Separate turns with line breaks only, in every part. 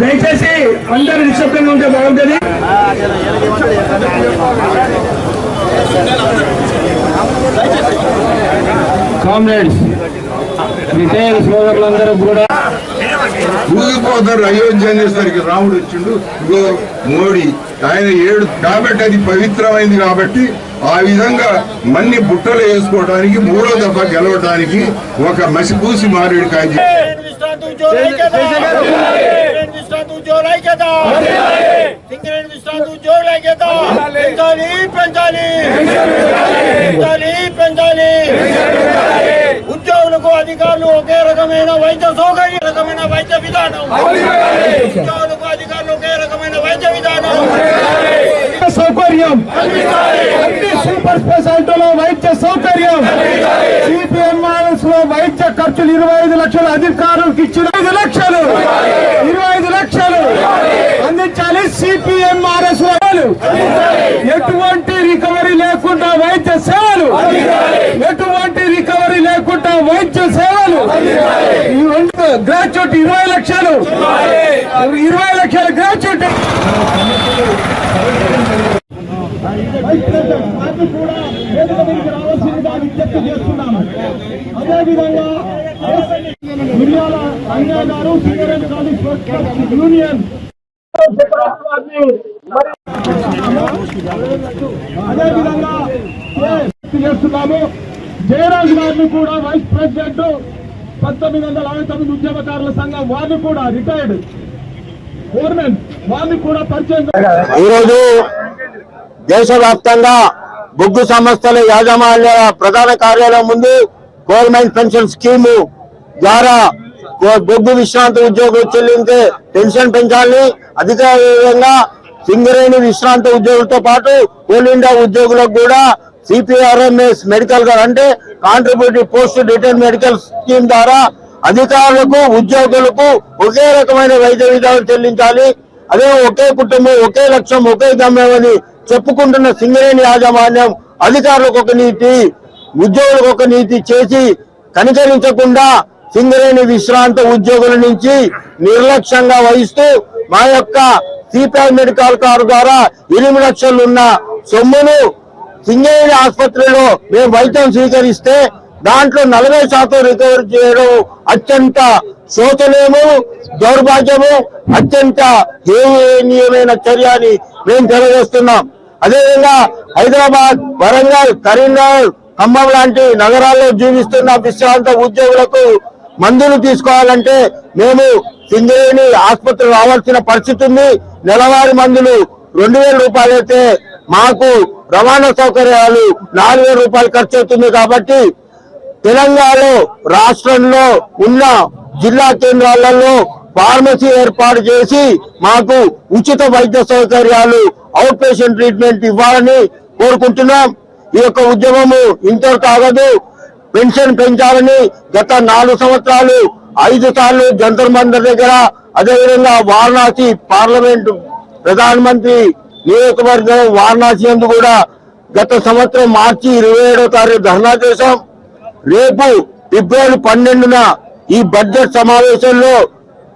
దయచేసి అందరు నిశ్శబ్దంగా ఉంటే బాగుంటుంది. కామ్రేడ్స్ రిటైర్ సోదరులందరూ కూడా
ఊగిపోతారు అయోధ్య అనేసరికి రాముడు వచ్చిండు. ఇగో మోడీ ఆయన ఏడు కాబట్టి అది పవిత్రమైంది కాబట్టి ఆ విధంగా మన్ని బుట్టలు వేసుకోవడానికి మూడో దఫా గెలవడానికి ఒక మసిపూసి మారేడు కాయ
విశ్రాంతి ఉద్యోగుల ఐక్యత విశ్రాంతి ఉద్యోగుల ఐక్యత సింగరేణి విశ్రాంతి ఉద్యోగుల ఐక్యత పెంచాలి పెంచాలి. పెంచాలి పెంచాలి. ఉద్యోగులకు అధికారులు ఒకే రకమైన వైద్య సౌకర్య రకమైన వైద్య విధానం. ఉద్యోగులకు అధికారులు ఒకే రకమైన వైద్య విధానం.
సౌకర్యం. సూపర్ స్పెషాలిటీలో వైద్య సౌకర్యం. ఖర్చులు ఇరవై ఐదు లక్షలు అధికారులకు ఇచ్చిన ఐదు లక్షలు. ఇరవై ఐదు లక్షలు. అందించాలి సిపిఎంఆర్ఎస్ వాళ్ళు ఎటువంటి రికవరీ లేకుండా వైద్య సేవలు. ఎటువంటి రికవరీ లేకుండా వైద్య సేవలు. గ్రాడ్యుయేట్ ఇరవై లక్షలు. ఇరవై లక్షల గ్రాడ్యుయేట్ కూడా రావాల్సిందిగా విజ్ఞప్తి చేస్తున్నాము అదేవిధంగా మిర్యాల గారు కాలేజ్ యూనియన్. అదేవిధంగా చేస్తున్నాము? జయరాజ్ గారిని కూడా వైస్ ప్రెసిడెంట్ పంతొమ్మిది వందల అరవై తొమ్మిది ఉద్యమకారుల సంఘం వారిని కూడా రిటైర్డ్ ఫోర్మెన్ వారిని కూడా పరిచయం
ఈరోజు దేశవ్యాప్తంగా బొగ్గు సంస్థల యాజమాన్య ప్రధాన కార్యాలయం ముందు గవర్నమెంట్ పెన్షన్ స్కీము ద్వారా బొగ్గు విశ్రాంతి ఉద్యోగులు చెల్లించే పెన్షన్ పెంచాలని అధికారికంగా సింగరేణి విశ్రాంతి ఉద్యోగులతో పాటు కోల్ ఇండియా ఉద్యోగులకు కూడా సిపిఆర్ఎంఎస్ మెడికల్గా అంటే contributive post return medical scheme ద్వారా అధికారులకు ఉద్యోగులకు ఒకే రకమైన వైద్య విధానం చెల్లించాలి. అదే ఒకే కుటుంబం ఒకే లక్ష్యం ఒకే గమ్యం అని చెప్పుకుంటున్న సింగరేణి యాజమాన్యం అధికారులకు ఒక నీతి ఉద్యోగులకు ఒక నీతి చేసి కనికరించకుండా సింగరేణి విశ్రాంత ఉద్యోగుల నుంచి నిర్లక్ష్యంగా వహిస్తూ మా యొక్క సిపిఐ మెడికల్ కారు ద్వారా ఎనిమిది లక్షలు ఉన్న సొమ్మును సింగరేణి ఆసుపత్రిలో మేము వైద్యం స్వీకరిస్తే దాంట్లో నలభై శాతం రికవరీ చేయడం అత్యంత శోచనీయము దౌర్భాగ్యము అత్యంత హేయనీయమైన చర్య అని మేము తెలియజేస్తున్నాం. అదేవిధంగా హైదరాబాద్ వరంగల్ కరీంనగర్ ఖమ్మం లాంటి నగరాల్లో జీవిస్తున్న విశ్రాంత ఉద్యోగులకు మందులు తీసుకోవాలంటే మేము సింగరేణి ఆసుపత్రి రావాల్సిన పరిస్థితి ఉంది. నెలవారీ మందులు రెండు వేల రూపాయలు అయితే మాకు రవాణా సౌకర్యాలు నాలుగు వేల రూపాయలు ఖర్చు అవుతుంది కాబట్టి తెలంగాణలో రాష్ట్రంలో ఉన్న జిల్లా కేంద్రాలలో ఫార్మసీ ఏర్పాటు చేసి మాకు ఉచిత వైద్య సౌకర్యాలు అవుట్ పేషెంట్ ట్రీట్మెంట్ ఇవ్వాలని కోరుకుంటున్నాం. ఈ యొక్క ఉద్యమము ఇంతవరకు ఆగదు. పెన్షన్ పెంచాలని గత నాలుగు సంవత్సరాలు ఐదు సార్లు జంతర్ మందర్ దగ్గర అదేవిధంగా వారణాసి పార్లమెంట్ ప్రధానమంత్రి నియోజకవర్గం వారణాసి యందు కూడా గత సంవత్సరం మార్చి ఇరవై ఏడో తారీఖు ధర్నా చేశాం. రేపు ఫిబ్రవరి పన్నెండున ఈ బడ్జెట్ సమావేశంలో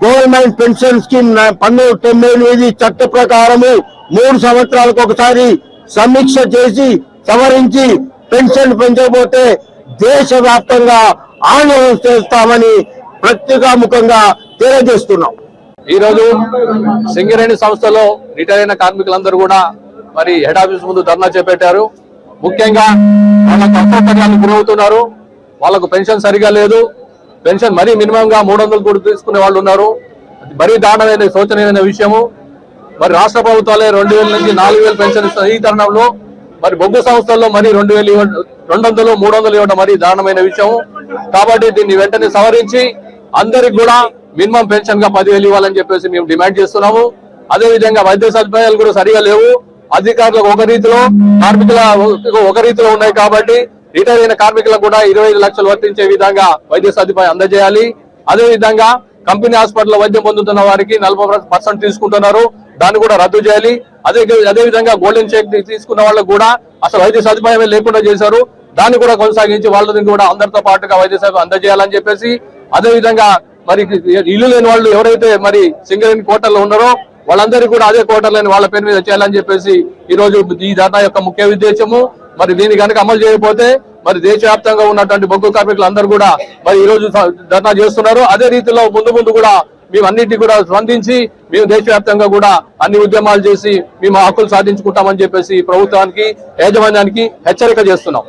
గవర్నమెంట్ పెన్షన్ స్కీమ్ పంతొమ్మిది తొంభై ఎనిమిది చట్ట ప్రకారము మూడు సంవత్సరాలకు ఒకసారి సమీక్ష చేసి సవరించి పెన్షన్ పెంచకపోతే దేశవ్యాప్తంగా ఆందోళన చేస్తామని ప్రత్యేకాముఖంగా తెలియజేస్తున్నాం.
ఈ రోజు సింగరేణి సంస్థలో రిటైర్ అయిన కార్మికులందరూ కూడా మరి హెడ్ ఆఫీస్ ముందు ధర్నా చేపట్టారు. ముఖ్యంగా వాళ్ళకు అసౌకర్యాలు గురవుతున్నారు. వాళ్ళకు పెన్షన్ సరిగా లేదు. పెన్షన్ మరీ మినిమం గా మూడు వందలు కూడా తీసుకునే వాళ్ళు ఉన్నారు. మరీ దారుణమైన శోచనీయమైన విషయము. మరి రాష్ట్ర ప్రభుత్వాలే రెండు వేల నుంచి నాలుగు వేలు పెన్షన్ ఇస్తున్న ఈ తరుణంలో మరి బొగ్గు సంస్థల్లో మరి రెండు వేలు రెండు వందలు మూడు వందలు ఇవ్వడం మరీ దారుణమైన విషయం. కాబట్టి దీన్ని వెంటనే సవరించి అందరికి కూడా మినిమం పెన్షన్గా పదివేలు ఇవ్వాలని చెప్పేసి మేము డిమాండ్ చేస్తున్నాము. అదే విధంగా వైద్య సదుపాయాలు కూడా సరిగా లేవు. అధికారులకు ఒక రీతిలో కార్మికుల ఒక రీతిలో ఉన్నాయి కాబట్టి రిటైర్ అయిన కార్మికులకు కూడా ఇరవై ఐదు లక్షలు వర్తించే విధంగా వైద్య సదుపాయం అందజేయాలి. అదే విధంగా కంపెనీ హాస్పిటల్ వైద్యం పొందుతున్న వారికి నలభై పర్సెంట్ తీసుకుంటున్నారు. దాన్ని కూడా రద్దు చేయాలి. అదే అదే విధంగా గోల్డెన్ చెక్ తీసుకున్న వాళ్ళకు కూడా అసలు వైద్య సదుపాయమే లేకుండా చేశారు. దాన్ని కూడా కొనసాగించి వాళ్ళని కూడా అందరితో పాటుగా వైద్య సేవ అందజేయాలని చెప్పేసి అదేవిధంగా మరి ఇల్లు లేని వాళ్ళు ఎవరైతే మరి సింగరేణి కోటల్లో ఉన్నారో వాళ్ళందరికీ కూడా అదే కోటర్లని వాళ్ళ పేరు మీద చేయాలని చెప్పేసి ఈ రోజు ఈ ధర్నా యొక్క ముఖ్య ఉద్దేశము మరి దీన్ని కనుక అమలు చేయకపోతే మరి దేశవ్యాప్తంగా ఉన్నటువంటి బొగ్గు కార్మికులు అందరూ కూడా మరి ఈ రోజు ధర్నా చేస్తున్నారు. అదే రీతిలో ముందు ముందు కూడా మేము అన్నిటి కూడా స్పందించి మేము దేశవ్యాప్తంగా కూడా అన్ని ఉద్యమాలు చేసి మేము హక్కులు సాధించుకుంటామని చెప్పేసి ప్రభుత్వానికి యాజమాన్యానికి హెచ్చరిక చేస్తున్నాం.